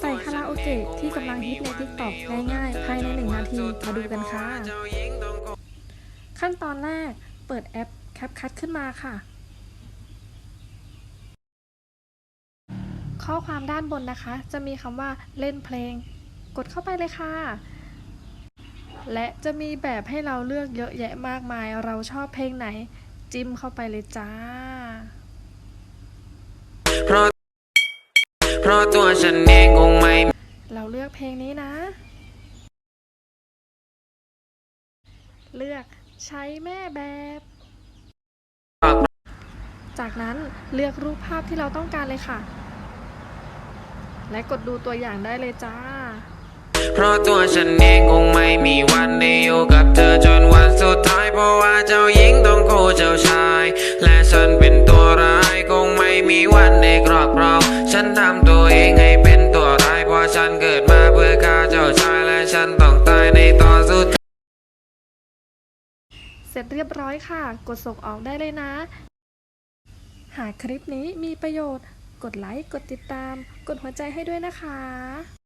ใส่คาราโอเกะที่กำลังฮิตใน TikTok ง่ายๆภายใน 1 นาที มาดูกันค่ะ ขั้นตอนแรกเปิดแอป CapCut ขึ้นมาค่ะ ข้อความด้านบนนะคะ จะมีคำว่าเล่นเพลง กดเข้าไปเลยค่ะ และจะมีแบบให้เราเลือกเยอะแยะมากมาย เราชอบเพลงไหน จิ้มเข้าไปเลยจ้า เพราะ เพราะตัวฉันเองคงไม่ เราเลือกเพลงนี้นะ เลือกใช้แม่แบบ จากนั้นเลือกรูปภาพที่เราต้องการเลยค่ะ และกดดูตัวอย่างได้เลยจ้า เพราะตัวฉันเองคงไม่มีวันได้อยู่กับเธอจนวัน นทำตัวเองให้เป็นตัวตายเพราะฉันเกิดมาเพื่อฆ่าเจ้าชายและฉันต้องตายในตอนสุดเสร็จเรียบร้อยค่ะ กดส่งออกได้เลยนะ หากคลิปนี้มีประโยชน์ กดไลค์ กดติดตาม กดหัวใจให้ด้วยนะคะ